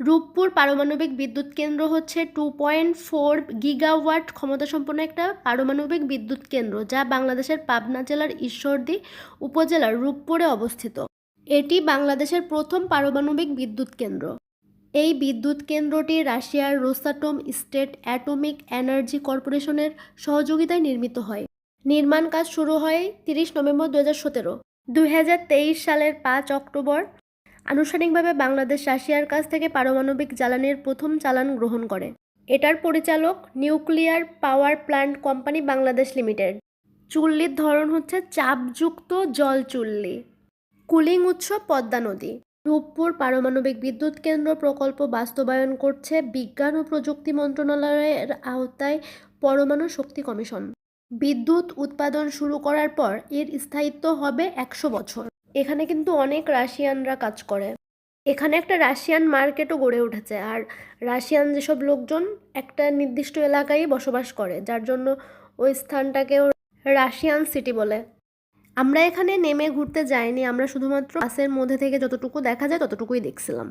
রূপপুর পারমাণবিক বিদ্যুৎ কেন্দ্র হচ্ছে টু পয়েন্ট ফোর গিগাওয়াট ক্ষমতাসম্পন্ন একটা পারমাণবিক বিদ্যুৎ কেন্দ্র, যা বাংলাদেশের পাবনা জেলার ঈশ্বরদী উপজেলার রূপপুরে অবস্থিত। এটি বাংলাদেশের প্রথম পারমাণবিক বিদ্যুৎ কেন্দ্র। এই বিদ্যুৎ কেন্দ্রটি রাশিয়ার রোসাটম স্টেট অ্যাটমিক এনার্জি কর্পোরেশনের সহযোগিতায় নির্মিত হয়। নির্মাণ কাজ শুরু হয় তিরিশ নভেম্বর দু হাজার সতেরো। দুই সালের পাঁচ অক্টোবর আনুষ্ঠানিকভাবে বাংলাদেশ রাশিয়ার কাছ থেকে পারমাণবিক জ্বালানির প্রথম চালান গ্রহণ করে। এটার পরিচালক nuclear power plant company Bangladesh limited. চুল্লির ধরন হচ্ছে চাপযুক্ত জল চুল্লি। কুলিং উৎস পদ্মা নদী। রূপপুর পারমাণবিক বিদ্যুৎ কেন্দ্র প্রকল্প বাস্তবায়ন করছে বিজ্ঞান ও প্রযুক্তি মন্ত্রণালয়ের আওতায় পরমাণু শক্তি কমিশন। বিদ্যুৎ উৎপাদন শুরু করার পর এর স্থায়িত্ব হবে একশো বছর। এখানে কিন্তু অনেক রাশিয়ানরা কাজ করে। এখানে একটা রাশিয়ান মার্কেটও গড়ে উঠেছে আর রাশিয়ান যেসব লোকজন একটা নির্দিষ্ট এলাকায় বসবাস করে, যার জন্য ওই স্থানটাকেও রাশিয়ান সিটি বলে। আমরা এখানে নেমে ঘুরতে যাইনি, আমরা শুধুমাত্র বাসের মধ্যে থেকে যতটুকু দেখা যায় ততটুকুই দেখছিলাম।